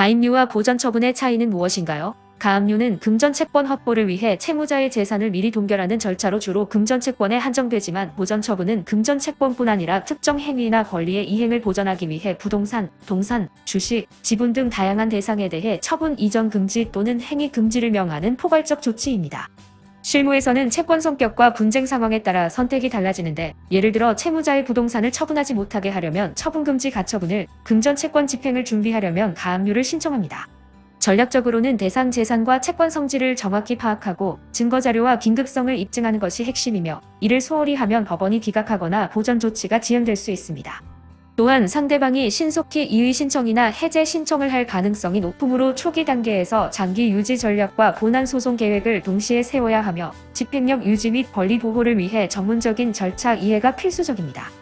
가입류와 보전 처분의 차이는 무엇인가요? 가압류는 금전 채권 확보를 위해 채무자의 재산을 미리 동결하는 절차로 주로 금전 채권에 한정되지만 보전 처분은 금전 채권뿐 아니라 특정 행위나 권리의 이행을 보전하기 위해 부동산, 동산, 주식, 지분 등 다양한 대상에 대해 처분 이전 금지 또는 행위 금지를 명하는 포괄적 조치입니다. 실무에서는 채권 성격과 분쟁 상황에 따라 선택이 달라지는데 예를 들어 채무자의 부동산을 처분하지 못하게 하려면 처분금지 가처분을 금전 채권 집행을 준비하려면 가압류를 신청합니다. 전략적으로는 대상 재산과 채권 성질을 정확히 파악하고 증거 자료와 긴급성을 입증하는 것이 핵심이며 이를 소홀히 하면 법원이 기각하거나 보전 조치가 지연될 수 있습니다. 또한 상대방이 신속히 이의 신청이나 해제 신청을 할 가능성이 높으므로 초기 단계에서 장기 유지 전략과 본안 소송 계획을 동시에 세워야 하며 집행력 유지 및 권리 보호를 위해 전문적인 절차 이해가 필수적입니다.